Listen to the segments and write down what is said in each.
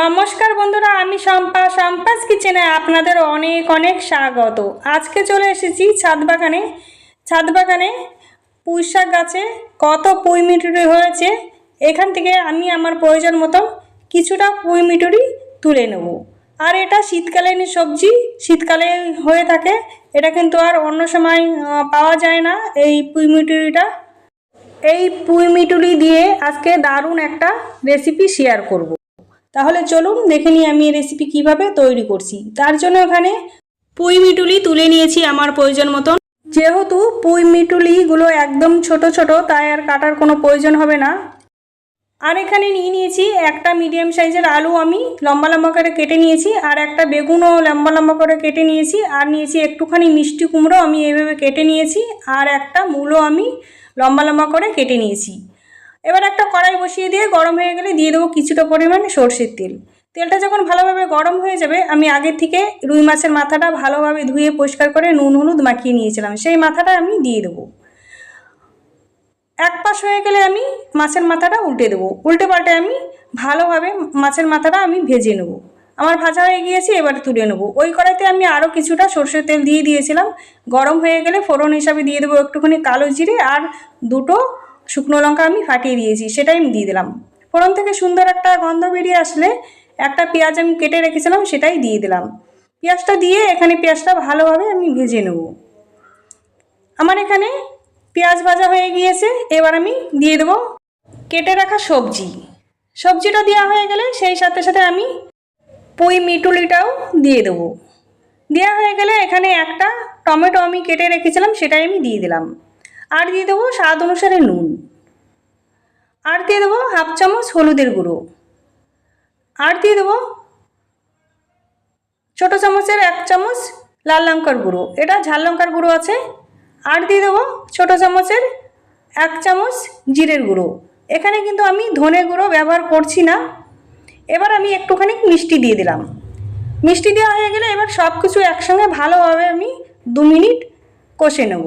নমস্কার বন্ধুরা, আমি শম্পা। শম্পাস কিচেনে আপনাদের অনেক অনেক স্বাগত। আজকে চলে এসেছি ছাদ বাগানে ছাদ বাগানে পুঁই শাক গাছে কত পুঁই মিটুরি হয়েছে, এখান থেকে আমি আমার প্রয়োজন মতো কিছুটা পুঁই মিটুরি তুলে নেব। আর এটা শীতকালীন সবজি, শীতকালে হয়ে থাকে, এটা কিন্তু আর অন্য সময় পাওয়া যায় না এই পুঁই মিটুরিটা। এই পুঁই মিটুরি দিয়ে আজকে দারুণ একটা রেসিপি শেয়ার করব। তাহলে চলুন দেখে নিই আমি এই রেসিপি কীভাবে তৈরি করছি। তার জন্য এখানে পুঁই মিটুলি তুলে নিয়েছি আমার প্রয়োজন মতন। যেহেতু পুঁই মিটুলিগুলো একদম ছোট ছোট, তাই আর কাটার কোনো প্রয়োজন হবে না। আর এখানে নিয়ে নিয়েছি একটা মিডিয়াম সাইজের আলু আমি, লম্বা লম্বা করে কেটে নিয়েছি, আর একটা বেগুনও লম্বা লম্বা করে কেটে নিয়েছি, আর নিয়েছি একটুখানি মিষ্টি কুমড়ো আমি এইভাবে কেটে নিয়েছি, আর একটা মূলো আমি লম্বা লম্বা করে কেটে নিয়েছি। এবার একটা কড়াই বসিয়ে দিয়ে গরম হয়ে গেলে দিয়ে দেবো কিছুটা পরিমাণে সর্ষের তেল। তেলটা যখন ভালোভাবে গরম হয়ে যাবে, আমি আগের থেকে রুই মাছের মাথাটা ভালোভাবে ধুয়ে পরিষ্কার করে নুন হলুদ মাখিয়ে নিয়েছিলাম। সেই মাথাটা আমি দিয়ে দেবো। এক পাশ হয়ে গেলে আমি মাছের মাথাটা উল্টে দেবো। উল্টে পাল্টে আমি ভালোভাবে মাছের মাথাটা আমি ভেজে নেব। আমার ভাজা হয়ে গিয়েছে, এবার তুলে নেব। ওই কড়াইতে আমি আরও কিছুটা সর্ষের তেল দিয়ে দিয়েছিলাম। গরম হয়ে গেলে ফোড়ন হিসাবে দিয়ে দেবো একটুখানি কালো জিরে আর দুটো শুকনো লঙ্কা আমি ফাটিয়ে দিয়েছি, সেটাই আমি দিয়ে দিলাম। ফোড়ন থেকে সুন্দর একটা গন্ধ বেরিয়ে আসলে একটা পেঁয়াজ আমি কেটে রেখেছিলাম, সেটাই দিয়ে দিলাম। পেঁয়াজটা দিয়ে এখানে পেঁয়াজটা ভালোভাবে আমি ভেজে নেব। আমার এখানে পেঁয়াজ ভাজা হয়ে গিয়েছে, এবার আমি দিয়ে দেবো কেটে রাখা সবজি। সবজিটা দেওয়া হয়ে গেলে সেই সাথে সাথে আমি পুঁই মিটুলিটাও দিয়ে দেবো। দেওয়া হয়ে গেলে এখানে একটা টমেটো আমি কেটে রেখেছিলাম, সেটাই আমি দিয়ে দিলাম। আর দিয়ে দেবো স্বাদ অনুসারে নুন। আর দিয়ে দেবো হাফ চামচ হলুদের গুঁড়ো। আর দিয়ে দেবো ছোটো চামচের এক চামচ লাল লঙ্কার গুঁড়ো। এটা ঝাল লঙ্কার গুঁড়ো আছে। আর দিয়ে দেবো ছোটো চামচের এক চামচ জিরের গুঁড়ো। এখানে কিন্তু আমি ধনে গুঁড়ো ব্যবহার করছি না। এবার আমি একটুখানি মিষ্টি দিয়ে দিলাম। মিষ্টি দেওয়া হয়ে গেলে এবার সব কিছু একসঙ্গে ভালোভাবে আমি দু মিনিট কষে নেব।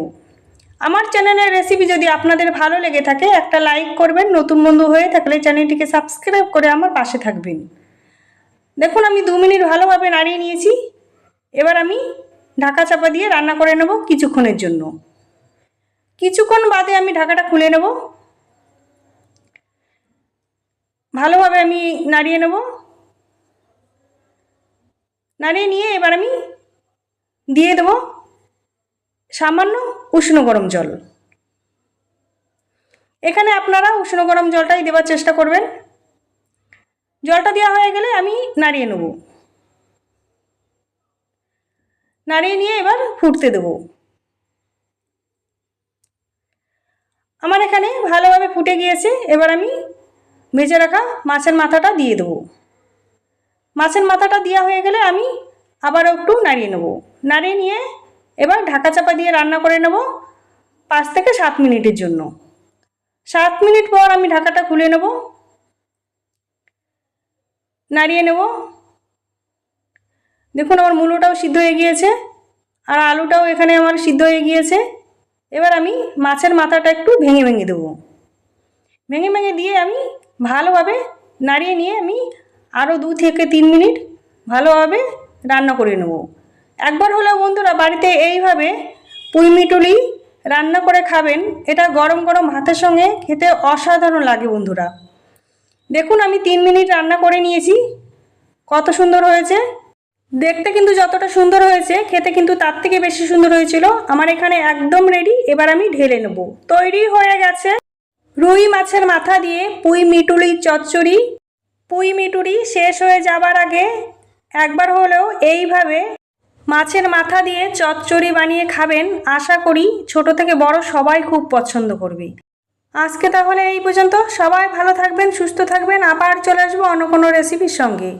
আমার চ্যানেলের রেসিপি যদি আপনাদের ভালো লেগে থাকে, একটা লাইক করবেন। নতুন বন্ধু হয়ে থাকলে চ্যানেলটিকে সাবস্ক্রাইব করে আমার পাশে থাকবেন। দেখুন, আমি দু মিনিট ভালোভাবে নাড়িয়ে নিয়েছি। এবার আমি ঢাকা চাপা দিয়ে রান্না করে নেব কিছুক্ষণের জন্য। কিছুক্ষণ বাদে আমি ঢাকাটা খুলে নেব। ভালোভাবে আমি নাড়িয়ে নেব। নাড়িয়ে নিয়ে এবার আমি দিয়ে দেব সামান্য উষ্ণ গরম জল। এখানে আপনারা উষ্ণ গরম জলটাই দেওয়ার চেষ্টা করবেন। জলটা দেওয়া হয়ে গেলে আমি নাড়িয়ে নেব। নাড়িয়ে নিয়ে এবার ফুটতে দেব। আমার এখানে ভালোভাবে ফুটে গিয়েছে। এবার আমি ভেজে রাখা মাছের মাথাটা দিয়ে দেবো। মাছের মাথাটা দেওয়া হয়ে গেলে আমি আবার একটু নাড়িয়ে নেব। নাড়িয়ে নিয়ে এবার ঢাকা চাপা দিয়ে রান্না করে নেব পাঁচ থেকে সাত মিনিটের জন্য। সাত মিনিট পর আমি ঢাকাটা খুলে নেব। নাড়িয়ে নেব। দেখুন আমার মূলোটাও সিদ্ধ হয়ে গিয়েছে আর আলুটাও এখানে আমার সিদ্ধ হয়ে গিয়েছে। এবার আমি মাছের মাথাটা একটু ভেঙে ভেঙে দেবো। ভেঙে ভেঙে দিয়ে আমি ভালোভাবে নাড়িয়ে নিয়ে আমি আরও দু থেকে তিন মিনিট ভালোভাবে রান্না করে নেব। একবার হলেও বন্ধুরা বাড়িতে এইভাবে পুঁইমিটুলি রান্না করে খাবেন, এটা গরম গরম ভাতের সঙ্গে খেতে অসাধারণ লাগে বন্ধুরা। দেখুন আমি তিন মিনিট রান্না করে নিয়েছি, কত সুন্দর হয়েছে। দেখতে কিন্তু যতটা সুন্দর হয়েছে, খেতে কিন্তু তার থেকে বেশি সুন্দর হয়েছিল। আমার এখানে একদম রেডি এবার আমি ঢেলে নেব। তৈরি হয়ে গেছে রুই মাছের মাথা দিয়ে পুঁই মিটুলি চচ্চড়ি। পুঁই মিটুরি শেষ হয়ে যাবার আগে একবার হলেও এইভাবে মাছের মাথা দিয়ে চচ্চড়ি বানিয়ে খাবেন, আশা করি ছোট থেকে বড় সবাই খুব পছন্দ করবে। আজকে তাহলে এই পর্যন্ত। সবাই ভালো থাকবেন, সুস্থ থাকবেন। আবার চলে আসব অন্য কোনো রেসিপির সঙ্গে।